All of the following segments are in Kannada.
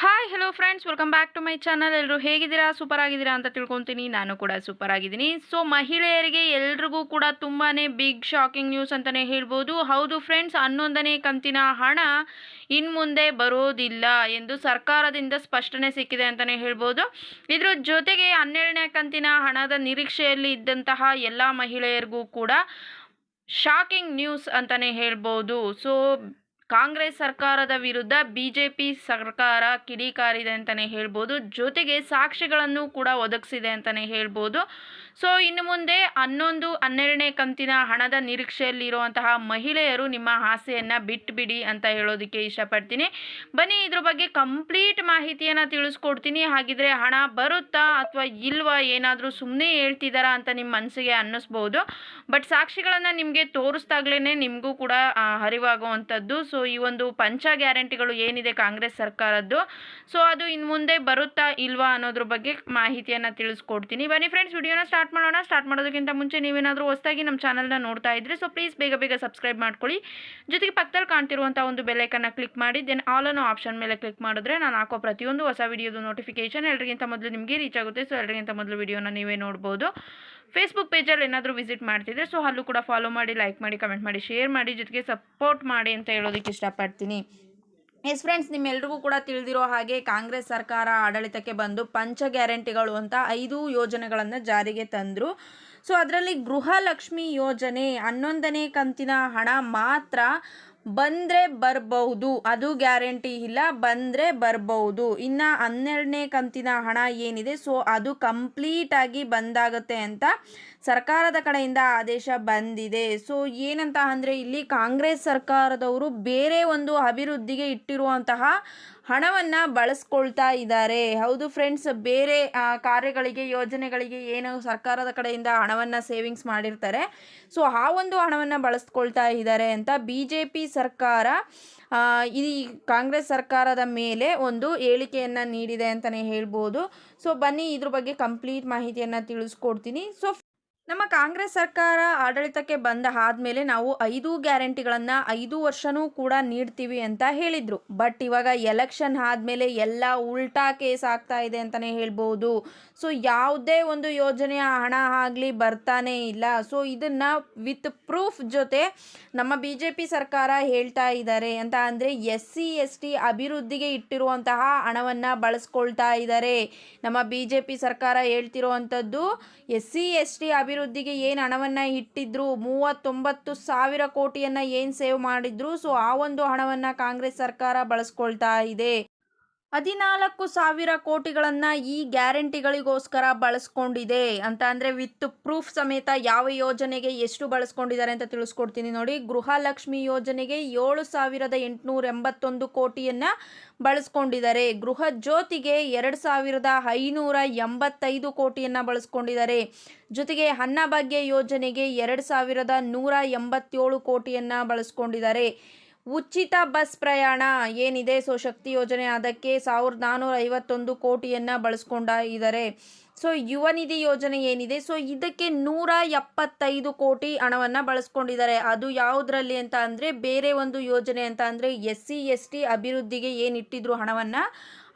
Hi hello friends welcome back to my channel ಎಲ್ಲರೂ ಹೇಗಿದ್ದೀರಾ? ಸೂಪರ್ ಆಗಿದ್ದೀರಾ ಅಂತ ತಿಳ್ಕೊತೀನಿ. ನಾನು ಕೂಡ ಸೂಪರ್ ಆಗಿದ್ದೀನಿ. ಸೊ ಮಹಿಳೆಯರಿಗೆ ಎಲ್ರಿಗೂ ಕೂಡ ತುಂಬಾ ಬಿಗ್ ಶಾಕಿಂಗ್ ನ್ಯೂಸ್ ಅಂತಲೇ ಹೇಳ್ಬೋದು. ಹೌದು ಫ್ರೆಂಡ್ಸ್ ಹನ್ನೊಂದನೇ ಕಂತಿನ ಹಣ ಇನ್ನು ಮುಂದೆ ಬರೋದಿಲ್ಲ ಎಂದು ಸರ್ಕಾರದಿಂದ ಸ್ಪಷ್ಟನೆ ಸಿಕ್ಕಿದೆ ಅಂತಲೇ ಹೇಳ್ಬೋದು. ಇದ್ರ ಜೊತೆಗೆ ಹನ್ನೆರಡನೇ ಕಂತಿನ ಹಣದ ನಿರೀಕ್ಷೆಯಲ್ಲಿ ಇದ್ದಂತಹ ಎಲ್ಲ ಮಹಿಳೆಯರಿಗೂ ಕೂಡ ಶಾಕಿಂಗ್ ನ್ಯೂಸ್ ಅಂತಲೇ ಹೇಳ್ಬೋದು. ಸೊ ಕಾಂಗ್ರೆಸ್ ಸರ್ಕಾರದ ವಿರುದ್ಧ ಬಿ ಜೆ ಪಿ ಸರ್ಕಾರ ಕಿಡಿಕಾರಿದೆ ಅಂತಲೇ ಹೇಳ್ಬೋದು. ಜೊತೆಗೆ ಸಾಕ್ಷಿಗಳನ್ನು ಕೂಡ ಒದಗಿಸಿದೆ ಅಂತಲೇ ಹೇಳ್ಬೋದು. ಸೊ ಇನ್ನು ಮುಂದೆ ಹನ್ನೊಂದು, ಹನ್ನೆರಡನೇ ಕಂತಿನ ಹಣದ ನಿರೀಕ್ಷೆಯಲ್ಲಿರುವಂತಹ ಮಹಿಳೆಯರು ನಿಮ್ಮ ಆಸೆಯನ್ನು ಬಿಟ್ಟುಬಿಡಿ ಅಂತ ಹೇಳೋದಕ್ಕೆ ಇಷ್ಟಪಡ್ತೀನಿ. ಬನ್ನಿ, ಇದ್ರ ಬಗ್ಗೆ ಕಂಪ್ಲೀಟ್ ಮಾಹಿತಿಯನ್ನು ತಿಳಿಸ್ಕೊಡ್ತೀನಿ. ಹಾಗಿದ್ರೆ ಹಣ ಬರುತ್ತಾ ಅಥವಾ ಇಲ್ವಾ ಏನಾದರೂ ಸುಮ್ಮನೆ ಹೇಳ್ತಿದ್ದಾರಾ ಅಂತ ನಿಮ್ಮ ಮನಸ್ಸಿಗೆ ಅನ್ನಿಸ್ಬೋದು. ಬಟ್ ಸಾಕ್ಷಿಗಳನ್ನು ನಿಮಗೆ ತೋರಿಸ್ದಾಗ್ಲೇ ನಿಮಗೂ ಕೂಡ ಅರಿವಾಗುವಂಥದ್ದು ಸೊ ಈ ಒಂದು ಪಂಚ ಗ್ಯಾರಂಟಿಗಳು ಏನಿದೆ ಕಾಂಗ್ರೆಸ್ ಸರ್ಕಾರದ್ದು. ಸೊ ಅದು ಇನ್ನು ಮುಂದೆ ಬರುತ್ತಾ ಇಲ್ವಾ ಅನ್ನೋದ್ರ ಬಗ್ಗೆ ಮಾಹಿತಿಯನ್ನು ತಿಳಿಸ್ಕೊಡ್ತೀನಿ. ಬನ್ನಿ ಫ್ರೆಂಡ್ಸ್ ವಿಡಿಯೋನ ಸ್ಟಾರ್ಟ್ ಮಾಡೋಣ. ಸ್ಟಾರ್ಟ್ ಮಾಡೋದಕ್ಕಿಂತ ಮುಂಚೆ ನೀವೇನಾದರೂ ಹೊಸದಾಗಿ ನಮ್ಮ ಚಾನಲ್ನ ನೋಡ್ತಾ ಇದ್ರೆ ಸೊ ಪ್ಲೀಸ್ ಬೇಗ ಬೇಗ ಸಬ್ಸ್ಕ್ರೈಬ್ ಮಾಡ್ಕೊಳ್ಳಿ. ಜೊತೆಗೆ ಪಕ್ಕದಲ್ಲಿ ಕಾಣ್ತಿರುವಂಥ ಒಂದು ಬೆಲೆಕನ್ನು ಕ್ಲಿಕ್ ಮಾಡಿ ದೆನ್ ಆಲ್ ಅನ್ನೋ ಆಪ್ಷನ್ ಮೇಲೆ ಕ್ಲಿಕ್ ಮಾಡಿದ್ರೆ ನಾನು ಹಾಕೋ ಪ್ರತಿಯೊಂದು ಹೊಸ ವಿಡಿಯೋದು ನೋಟಿಫಿಕೇಶನ್ ಎಲ್ಲರಿಗಿಂತ ಮೊದಲು ನಿಮಗೆ ರೀಚ್ ಆಗುತ್ತೆ. ಸೊ ಎಲ್ಲರಿಗಿಂತ ಮೊದಲು ವಿಡಿಯೋನ ನೀವೇ ನೋಡ್ಬೋದು. ಫೇಸ್ಬುಕ್ ಪೇಜಲ್ಲಿ ಏನಾದರೂ ವಿಸಿಟ್ ಮಾಡ್ತಿದ್ರೆ ಸೊ ಅಲ್ಲೂ ಕೂಡ ಫಾಲೋ ಮಾಡಿ ಲೈಕ್ ಮಾಡಿ ಕಮೆಂಟ್ ಮಾಡಿ ಶೇರ್ ಮಾಡಿ, ಜೊತೆಗೆ ಸಪೋರ್ಟ್ ಮಾಡಿ ಅಂತ ಹೇಳೋದಕ್ಕೆ ಇಷ್ಟಪಡ್ತೀನಿ. ಎಸ್ ಫ್ರೆಂಡ್ಸ್ ನಿಮ್ಮೆಲ್ರಿಗೂ ಕೂಡ ತಿಳಿದಿರೋ ಹಾಗೆ ಕಾಂಗ್ರೆಸ್ ಸರ್ಕಾರ ಆಡಳಿತಕ್ಕೆ ಬಂದು ಪಂಚ ಗ್ಯಾರಂಟಿಗಳು ಅಂತ ಐದು ಯೋಜನೆಗಳನ್ನು ಜಾರಿಗೆ ತಂದರು. ಸೊ ಅದರಲ್ಲಿ ಗೃಹಲಕ್ಷ್ಮಿ ಯೋಜನೆ ಹನ್ನೊಂದನೇ ಕಂತಿನ ಹಣ ಮಾತ್ರ ಬಂದರೆ ಬರಬಹುದು ಅದು ಗ್ಯಾರಂಟಿ ಇಲ್ಲ, ಬಂದರೆ ಬರಬಹುದು ಇನ್ನು ಹನ್ನೆರಡನೇ ಕಂತಿನ ಹಣ ಏನಿದೆ, ಸೊ ಅದು ಕಂಪ್ಲೀಟಾಗಿ ಬಂದಾಗುತ್ತೆ ಅಂತ ಸರ್ಕಾರದ ಕಡೆಯಿಂದ ಆದೇಶ ಬಂದಿದೆ. ಸೊ ಏನಂತ ಅಂದರೆ ಇಲ್ಲಿ ಕಾಂಗ್ರೆಸ್ ಸರ್ಕಾರದವರು ಬೇರೆ ಒಂದು ಅಭಿವೃದ್ಧಿಗೆ ಇಟ್ಟಿರುವಂತಹ ಹಣವನ್ನು ಬಳಸ್ಕೊಳ್ತಾ ಇದ್ದಾರೆ. ಹೌದು ಫ್ರೆಂಡ್ಸ್ ಬೇರೆ ಕಾರ್ಯಗಳಿಗೆ, ಯೋಜನೆಗಳಿಗೆ ಏನು ಸರ್ಕಾರದ ಕಡೆಯಿಂದ ಹಣವನ್ನು ಸೇವಿಂಗ್ಸ್ ಮಾಡಿರ್ತಾರೆ. ಸೊ ಆ ಒಂದು ಹಣವನ್ನು ಬಳಸ್ಕೊಳ್ತಾ ಇದ್ದಾರೆ ಅಂತ ಬಿ ಜೆ ಪಿ ಸರ್ಕಾರ ಈ ಕಾಂಗ್ರೆಸ್ ಸರ್ಕಾರದ ಮೇಲೆ ಒಂದು ಹೇಳಿಕೆಯನ್ನು ನೀಡಿದೆ ಅಂತಲೇ ಹೇಳ್ಬೋದು. ಸೊ ಬನ್ನಿ ಇದ್ರ ಬಗ್ಗೆ ಕಂಪ್ಲೀಟ್ ಮಾಹಿತಿಯನ್ನು ತಿಳಿಸ್ಕೊಡ್ತೀನಿ. ಸೊ ನಮ್ಮ ಕಾಂಗ್ರೆಸ್ ಸರ್ಕಾರ ಆಡಳಿತಕ್ಕೆ ಬಂದ ಆದಮೇಲೆ ನಾವು ಐದು ಗ್ಯಾರಂಟಿಗಳನ್ನು ಐದು ವರ್ಷನೂ ಕೂಡ ನೀಡ್ತೀವಿ ಅಂತ ಹೇಳಿದರು. ಬಟ್ ಇವಾಗ ಎಲೆಕ್ಷನ್ ಆದಮೇಲೆ ಎಲ್ಲ ಉಲ್ಟಾ ಕೇಸ್ ಆಗ್ತಾ ಇದೆ ಅಂತಲೇ ಹೇಳ್ಬೋದು. ಸೊ ಯಾವುದೇ ಒಂದು ಯೋಜನೆಯ ಹಣ ಆಗಲಿ ಬರ್ತಾನೇ ಇಲ್ಲ. ಸೊ ಇದನ್ನು ವಿತ್ ಪ್ರೂಫ್ ಜೊತೆ ನಮ್ಮ ಬಿ ಜೆ ಪಿ ಸರ್ಕಾರ ಹೇಳ್ತಾ ಇದ್ದಾರೆ ಅಂತ ಅಂದರೆ ಎಸ್ ಸಿ ಎಸ್ ಟಿ ಅಭಿವೃದ್ಧಿಗೆ ಇಟ್ಟಿರುವಂತಹ ಹಣವನ್ನು ಬಳಸ್ಕೊಳ್ತಾ ಇದ್ದಾರೆ. ನಮ್ಮ ಬಿ ಜೆ ಪಿ ಸರ್ಕಾರ ಹೇಳ್ತಿರುವಂಥದ್ದು ಎಸ್ ಸಿ ಎಸ್ ಟಿ ಅಭಿವೃದ್ಧಿಗೆ ಏನು ಹಣವನ್ನು ಇಟ್ಟಿದ್ರು, ಮೂವತ್ತೊಂಬತ್ತು ಸಾವಿರ ಕೋಟಿಯನ್ನು ಏನು ಸೇವ್ ಮಾಡಿದ್ರು, ಸೊ ಆ ಒಂದು ಹಣವನ್ನು ಕಾಂಗ್ರೆಸ್ ಸರ್ಕಾರ ಬಳಸ್ಕೊಳ್ತಾ ಇದೆ. ಹದಿನಾಲ್ಕು ಸಾವಿರ ಕೋಟಿಗಳನ್ನು ಈ ಗ್ಯಾರಂಟಿಗಳಿಗೋಸ್ಕರ ಬಳಸ್ಕೊಂಡಿದೆ ಅಂತ ಅಂದರೆ ವಿತ್ ಪ್ರೂಫ್ ಸಮೇತ ಯಾವ ಯೋಜನೆಗೆ ಎಷ್ಟು ಬಳಸ್ಕೊಂಡಿದ್ದಾರೆ ಅಂತ ತಿಳಿಸ್ಕೊಡ್ತೀನಿ ನೋಡಿ. ಗೃಹಲಕ್ಷ್ಮಿ ಯೋಜನೆಗೆ ಏಳು ಸಾವಿರದ ಎಂಟುನೂರ ಎಂಬತ್ತೊಂದು ಕೋಟಿಯನ್ನು ಬಳಸ್ಕೊಂಡಿದ್ದಾರೆ. ಗೃಹ ಜ್ಯೋತಿಗೆ ಎರಡು ಸಾವಿರದ ಐನೂರ ಎಂಬತ್ತೈದು ಕೋಟಿಯನ್ನು ಬಳಸ್ಕೊಂಡಿದ್ದಾರೆ. ಜೊತೆಗೆ ಅನ್ನಭಾಗ್ಯ ಯೋಜನೆಗೆ ಎರಡು ಸಾವಿರದ ನೂರ ಎಂಬತ್ತೇಳು ಕೋಟಿಯನ್ನು ಬಳಸ್ಕೊಂಡಿದ್ದಾರೆ. ಉಚಿತ ಬಸ್ ಪ್ರಯಾಣ ಏನಿದೆ? ಸೊ ಶಕ್ತಿ ಯೋಜನೆ ಅದಕ್ಕೆ ಸಾವಿರದ ನಾನ್ನೂರ ಐವತ್ತೊಂದು ಕೋಟಿಯನ್ನು ಬಳಸ್ಕೊಂಡ ಇದ್ದಾರೆ ಸೊ ಯುವ ನಿಧಿ ಯೋಜನೆ ಏನಿದೆ? ಸೊ ಇದಕ್ಕೆ ನೂರ ಎಪ್ಪತ್ತೈದು ಕೋಟಿ ಹಣವನ್ನು ಬಳಸ್ಕೊಂಡಿದ್ದಾರೆ. ಅದು ಯಾವುದರಲ್ಲಿ ಅಂತ ಅಂದರೆ, ಬೇರೆ ಒಂದು ಯೋಜನೆ ಅಂತ ಅಂದರೆ ಎಸ್ ಸಿ ಎಸ್ ಟಿ ಅಭಿವೃದ್ಧಿಗೆ ಏನಿಟ್ಟಿದ್ರು ಹಣವನ್ನು,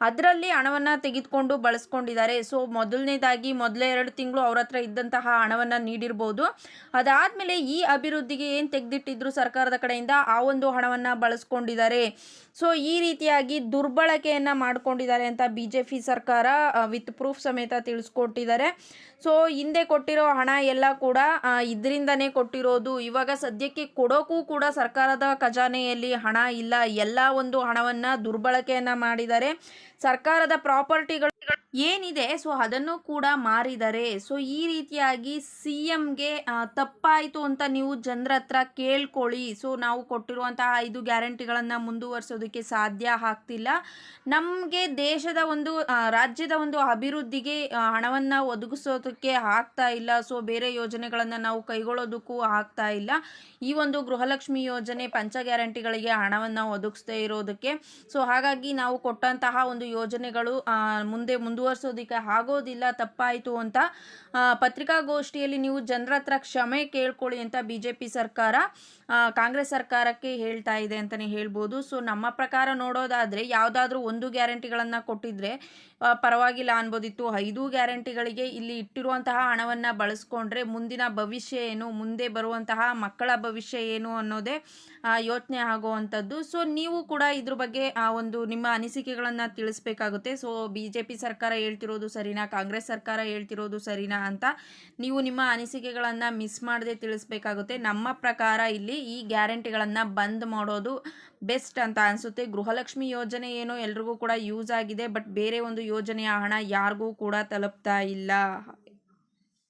ಅದರಲ್ಲಿ ಹಣವನ್ನು ತೆಗೆದುಕೊಂಡು ಬಳಸ್ಕೊಂಡಿದ್ದಾರೆ. ಸೊ ಮೊದಲನೇದಾಗಿ ಮೊದಲೇ ಎರಡು ತಿಂಗಳು ಅವ್ರ ಹತ್ರ ಇದ್ದಂತಹ ಹಣವನ್ನು ನೀಡಿರ್ಬೋದು. ಅದಾದಮೇಲೆ ಈ ಅಭಿವೃದ್ಧಿಗೆ ಏನು ತೆಗೆದಿಟ್ಟಿದ್ರು ಸರ್ಕಾರದ ಕಡೆಯಿಂದ? ಆ ಒಂದು ಹಣವನ್ನು ಬಳಸ್ಕೊಂಡಿದ್ದಾರೆ. ಸೊ ಈ ರೀತಿಯಾಗಿ ದುರ್ಬಳಕೆಯನ್ನು ಮಾಡ್ಕೊಂಡಿದ್ದಾರೆ ಅಂತ ಬಿ ಜೆ ಪಿ ಸರ್ಕಾರ ವಿತ್ ಪ್ರೂಫ್ ಸಮೇತ ತಿಳಿಸ್ಕೊಟ್ಟಿದ್ದಾರೆ ಸೊ ಹಿಂದೆ ಕೊಟ್ಟಿರೋ ಹಣ ಎಲ್ಲ ಕೂಡ ಇದರಿಂದನೇ ಕೊಟ್ಟಿರೋದು. ಇವಾಗ ಸದ್ಯಕ್ಕೆ ಕೊಡೋಕ್ಕೂ ಕೂಡ ಸರ್ಕಾರದ ಖಜಾನೆಯಲ್ಲಿ ಹಣ ಇಲ್ಲ. ಎಲ್ಲ ಒಂದು ಹಣವನ್ನು ದುರ್ಬಳಕೆಯನ್ನು ಮಾಡಿದ್ದಾರೆ. ಸರ್ಕಾರದ ಪ್ರಾಪರ್ಟಿಗಳು ಏನಿದೆ? ಸೊ ಅದನ್ನು ಕೂಡ ಮಾರಿದ್ದಾರೆ ಸೊ ಈ ರೀತಿಯಾಗಿ ಸಿ ಎಮ್ಗೆ ತಪ್ಪಾಯಿತು ಅಂತ ನೀವು ಜನರ ಹತ್ರ ಕೇಳ್ಕೊಳ್ಳಿ. ಸೊ ನಾವು ಕೊಟ್ಟಿರುವಂತಹ ಐದು ಗ್ಯಾರಂಟಿಗಳನ್ನು ಮುಂದುವರಿಸೋದಕ್ಕೆ ಸಾಧ್ಯ ಆಗ್ತಿಲ್ಲ. ನಮಗೆ ದೇಶದ ಒಂದು ರಾಜ್ಯದ ಒಂದು ಅಭಿವೃದ್ಧಿಗೆ ಹಣವನ್ನು ಒದಗಿಸೋದಕ್ಕೆ ಆಗ್ತಾ ಇಲ್ಲ. ಸೊ ಬೇರೆ ಯೋಜನೆಗಳನ್ನು ನಾವು ಕೈಗೊಳ್ಳೋದಕ್ಕೂ ಆಗ್ತಾ ಇಲ್ಲ. ಈ ಒಂದು ಗೃಹಲಕ್ಷ್ಮಿ ಯೋಜನೆ ಪಂಚ ಗ್ಯಾರಂಟಿಗಳಿಗೆ ಹಣವನ್ನು ಒದಗಿಸ್ತಾ ಇರೋದಕ್ಕೆ. ಸೊ ಹಾಗಾಗಿ ನಾವು ಕೊಟ್ಟಂತಹ ಒಂದು ಯೋಜನೆಗಳು ಮುಂದೆ ಮುಂದೆ ಮುಂದುವರ್ಸೋದಕ್ಕೆ ಆಗೋದಿಲ್ಲ ತಪ್ಪಾಯಿತು ಅಂತ ಪತ್ರಿಕಾಗೋಷ್ಠಿಯಲ್ಲಿ ನೀವು ಜನರ ಹತ್ರ ಕ್ಷಮೆ ಕೇಳ್ಕೊಳ್ಳಿ ಅಂತ ಬಿ ಜೆ ಪಿ ಸರ್ಕಾರ ಕಾಂಗ್ರೆಸ್ ಸರ್ಕಾರಕ್ಕೆ ಹೇಳ್ತಾ ಇದೆ ಅಂತಲೇ ಹೇಳ್ಬೋದು. ಸೊ ನಮ್ಮ ಪ್ರಕಾರ ನೋಡೋದಾದರೆ ಯಾವುದಾದ್ರೂ ಒಂದು ಗ್ಯಾರಂಟಿಗಳನ್ನು ಕೊಟ್ಟಿದ್ರೆ ಪರವಾಗಿಲ್ಲ ಅನ್ಬೋದಿತ್ತು. ಐದು ಗ್ಯಾರಂಟಿಗಳಿಗೆ ಇಲ್ಲಿ ಇಟ್ಟಿರುವಂತಹ ಹಣವನ್ನು ಬಳಸ್ಕೊಂಡ್ರೆ ಮುಂದಿನ ಭವಿಷ್ಯ ಏನು ಮುಂದೆ ಬರುವಂತಹ ಮಕ್ಕಳ ಭವಿಷ್ಯ ಏನು ಅನ್ನೋದೇ ಯೋಚನೆ ಆಗುವಂಥದ್ದು. ಸೊ ನೀವು ಕೂಡ ಇದ್ರ ಬಗ್ಗೆ ಆ, ಒಂದು ನಿಮ್ಮ ಅನಿಸಿಕೆಗಳನ್ನು ತಿಳಿಸ್ಬೇಕಾಗುತ್ತೆ. ಸೊ ಬಿ ಜೆ ಪಿ ಸರ್ಕಾರ ಹೇಳ್ತಿರೋದು ಸರಿನಾ? ಕಾಂಗ್ರೆಸ್ ಸರ್ಕಾರ ಹೇಳ್ತಿರೋದು ಸರಿನಾ ಅಂತ ನೀವು ನಿಮ್ಮ ಅನಿಸಿಕೆಗಳನ್ನು ಮಿಸ್ ಮಾಡದೆ ತಿಳಿಸ್ಬೇಕಾಗುತ್ತೆ. ನಮ್ಮ ಪ್ರಕಾರ ಇಲ್ಲಿ ಈ ಗ್ಯಾರಂಟಿಗಳನ್ನು ಬಂದ್ ಮಾಡೋದು ಬೆಸ್ಟ್ ಅಂತ ಅನಿಸುತ್ತೆ. ಗೃಹಲಕ್ಷ್ಮಿ ಯೋಜನೆ ಏನೋ ಎಲ್ರಿಗೂ ಕೂಡ ಯೂಸ್ ಆಗಿದೆ, ಬಟ್ ಬೇರೆ ಒಂದು ಯೋಜನೆಯ ಹಣ ಯಾರಿಗೂ ಕೂಡ ತಲುಪ್ತಾ ಇಲ್ಲ.